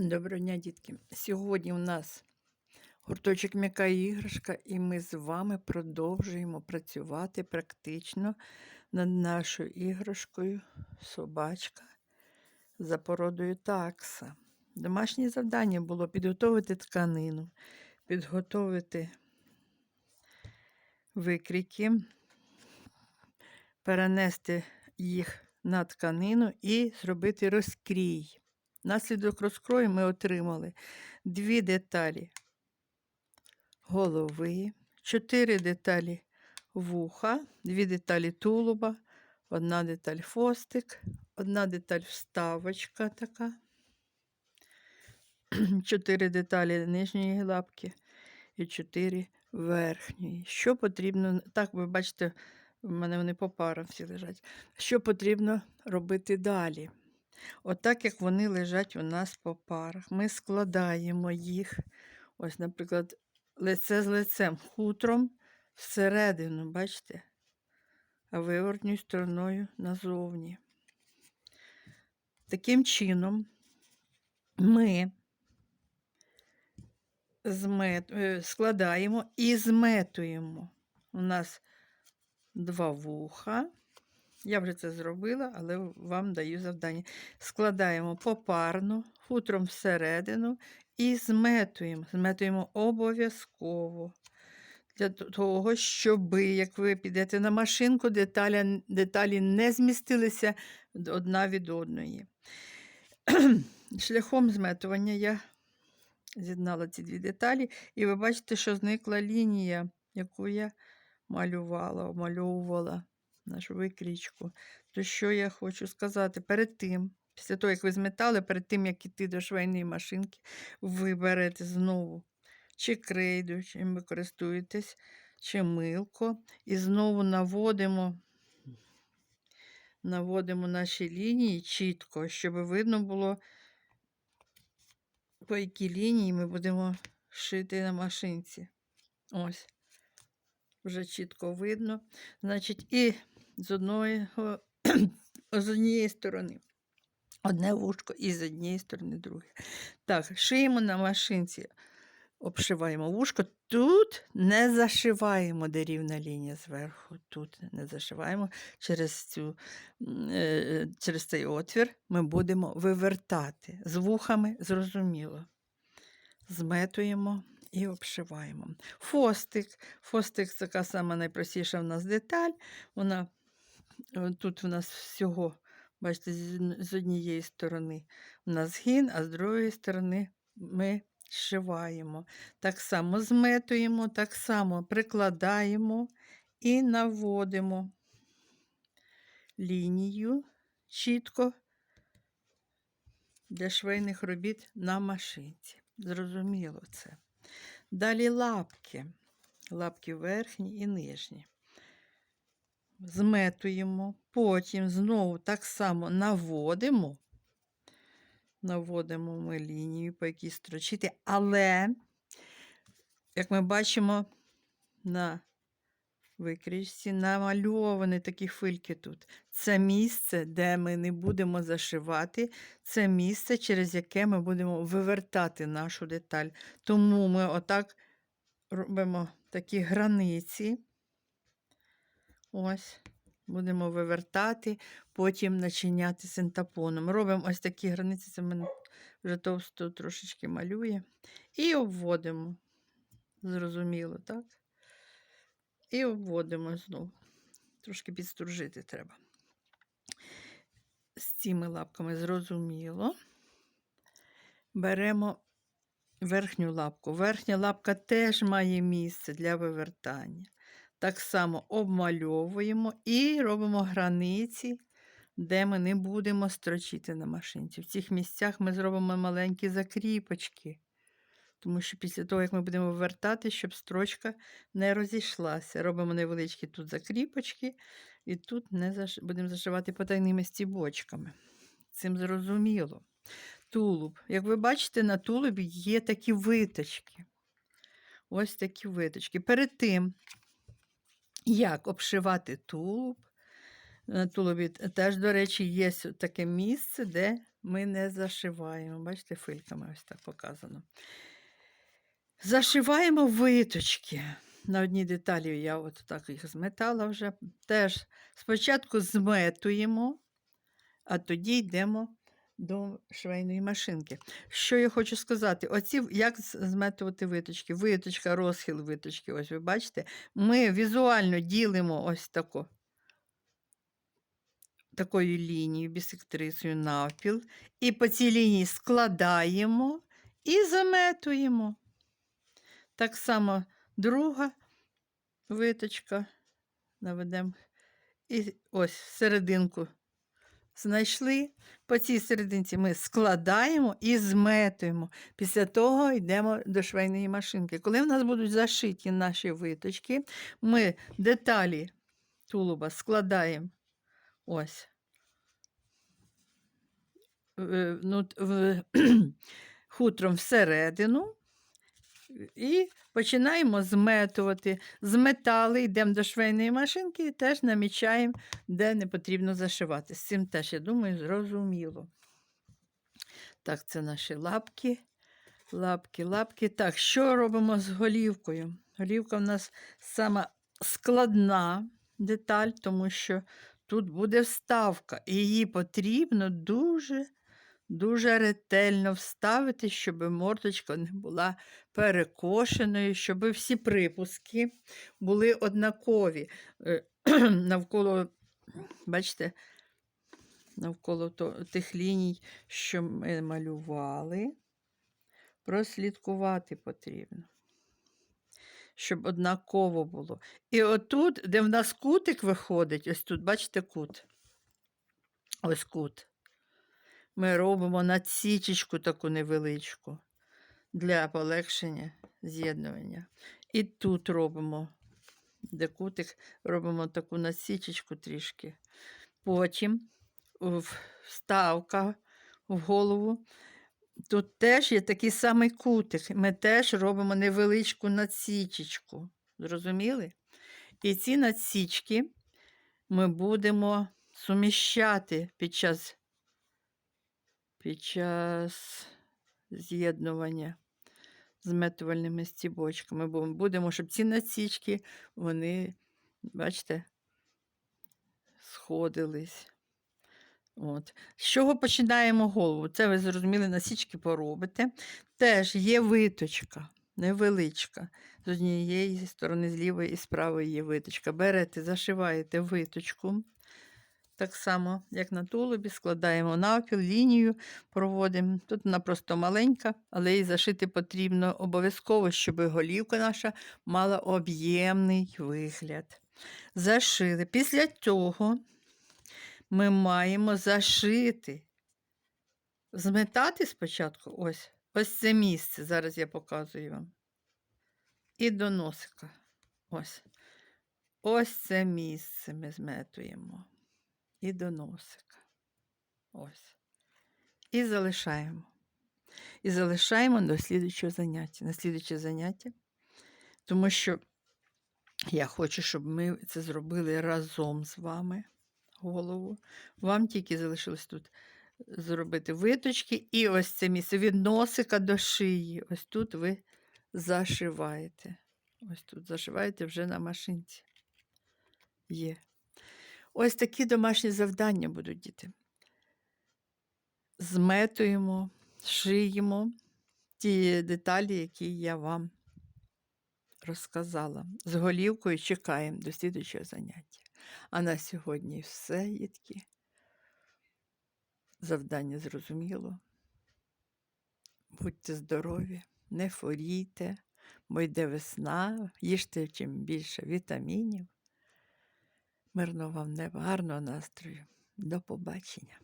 Доброго дня, дітки. Сьогодні у нас гурточок м'яка іграшка, і ми з вами продовжуємо працювати практично над нашою іграшкою собачка за породою такса. Домашнє завдання було підготовити тканину, підготовити викрійки, перенести їх на тканину і зробити розкрій. Наслідок розкрою ми отримали дві деталі голови, чотири деталі вуха, дві деталі тулуба, одна деталь хвостик, одна деталь вставочка така, чотири деталі нижньої лапки і чотири верхньої. Що потрібно, так ви бачите, в мене вони по парам всі лежать. Що потрібно робити далі? Отак, як вони лежать у нас по парах, ми складаємо їх, ось, наприклад, лице з лицем, хутром всередину, бачите, а виворотньою стороною назовні. Таким чином ми змет... е, складаємо і зметуємо. У нас два вуха. Я вже це зробила, але вам даю завдання. Складаємо попарно, хутром всередину і зметуємо. Зметуємо обов'язково. Для того, щоб, як ви підете на машинку, деталі, деталі не змістилися одна від одної. Шляхом зметування я з'єднала ці дві деталі, і ви бачите, що зникла лінія, яку я малювала, обмальовувала нашу викрічку. То що я хочу сказати? Перед тим, після того, як ви зметали, перед тим, як іти до швейної машинки, ви берете знову чи крейду, чим ви користуєтесь, чи милко, і знову наводимо, наводимо наші лінії чітко, щоб видно було, по якій лінії ми будемо шити на машинці. Ось. Вже чітко видно. Значить, і з одної, з однієї сторони одне вушко, і з однієї сторони друге. Так, шиємо на машинці, обшиваємо вушко. Тут не зашиваємо, де рівна лінія зверху. Тут не зашиваємо через, цю, е, через цей отвір ми будемо вивертати. З вухами зрозуміло. Зметуємо і обшиваємо. Фостик. Фостик така сама найпростіша в нас деталь. Вона е, Тут у нас всього, бачите, з однієї сторони у нас згін, а з другої сторони ми зшиваємо. Так само зметуємо, так само прикладаємо і наводимо лінію чітко для швейних робіт на машинці. Зрозуміло це. Далі лапки. Лапки верхні і нижні. Зметуємо, потім знову так само наводимо. Наводимо ми лінію, по якій строчити, але, як ми бачимо на викрічці, намальовані такі хвильки тут. Це місце, де ми не будемо зашивати, це місце, через яке ми будемо вивертати нашу деталь. Тому ми отак робимо такі границі. Ось, будемо вивертати, потім начиняти синтапоном. Робимо ось такі границі, це мене вже товсто трошечки малює. І обводимо. Зрозуміло, так? І обводимо знову. Трошки підстружити треба. З цими лапками зрозуміло. Беремо верхню лапку. Верхня лапка теж має місце для вивертання. Так само обмальовуємо і робимо границі, де ми не будемо строчити на машинці. В цих місцях ми зробимо маленькі закріпочки. Тому що після того, як ми будемо вивертати, щоб строчка не розійшлася. Робимо невеличкі тут закріпочки, і тут не заш... будемо зашивати потайними стібочками. Цим зрозуміло. Тулуб. Як ви бачите, на тулубі є такі виточки. Ось такі виточки. Перед тим, як обшивати тулуб, на тулубі теж, до речі, є таке місце, де ми не зашиваємо. Бачите, фильками ось так показано. Зашиваємо виточки. На одній деталі я от так їх зметала вже. Теж спочатку зметуємо, а тоді йдемо до швейної машинки. Що я хочу сказати? Оці, як зметувати виточки? Виточка, розхил виточки. Ось ви бачите, ми візуально ділимо ось тако, такою лінією, бісектрисою навпіл, і по цій лінії складаємо і заметуємо. Так само друга виточка наведемо. І ось серединку знайшли. По цій серединці ми складаємо і зметуємо. Після того йдемо до швейної машинки. Коли в нас будуть зашиті наші виточки, ми деталі тулуба складаємо ось. ну, в- хутром всередину і починаємо зметувати. Зметали, йдемо до швейної машинки і теж намічаємо, де не потрібно зашивати. З цим теж, я думаю, зрозуміло. Так, це наші лапки. Лапки, лапки. Так, що робимо з голівкою? Голівка в нас сама складна деталь, тому що тут буде вставка, і її потрібно дуже дуже ретельно вставити, щоб мордочка не була перекошеною, щоб всі припуски були однакові. Е, Навколо, бачите, навколо тих ліній, що ми малювали, прослідкувати потрібно. Щоб однаково було. І отут, де в нас кутик виходить, ось тут, бачите, кут. Ось кут ми робимо надсічечку таку невеличку для полегшення з'єднування. І тут робимо, де кутик, робимо таку надсічечку трішки. Потім вставка в голову. Тут теж є такий самий кутик. Ми теж робимо невеличку надсічечку. Зрозуміли? І ці надсічки ми будемо суміщати під час під час з'єднування з метувальними стібочками. Бо будемо, щоб ці насічки, вони, бачите, сходились. От. З чого починаємо голову? Це ви зрозуміли, насічки поробите. Теж є виточка, невеличка. З однієї сторони, з лівої і з правої є виточка. Берете, зашиваєте виточку. Так само, як на тулубі, складаємо навпіл, лінію проводимо. Тут вона просто маленька, але її зашити потрібно обов'язково, щоб голівка наша мала об'ємний вигляд. Зашили. Після цього ми маємо зашити. Зметати спочатку ось, ось це місце. Зараз я показую вам. І до носика. Ось. Ось це місце ми зметуємо і до носика. Ось. І залишаємо. І залишаємо до слідчого заняття. На слідче заняття. Тому що я хочу, щоб ми це зробили разом з вами голову. Вам тільки залишилось тут зробити виточки. І ось це місце від носика до шиї. Ось тут ви зашиваєте. Ось тут зашиваєте вже на машинці. Є. Ось такі домашні завдання будуть діти. Зметуємо, шиємо ті деталі, які я вам розказала. З голівкою чекаємо до слідчого заняття. А на сьогодні все, дітки. Завдання зрозуміло. Будьте здорові, не хворійте, бо йде весна, їжте чим більше вітамінів. Мирного вам неба, настрою. До побачення.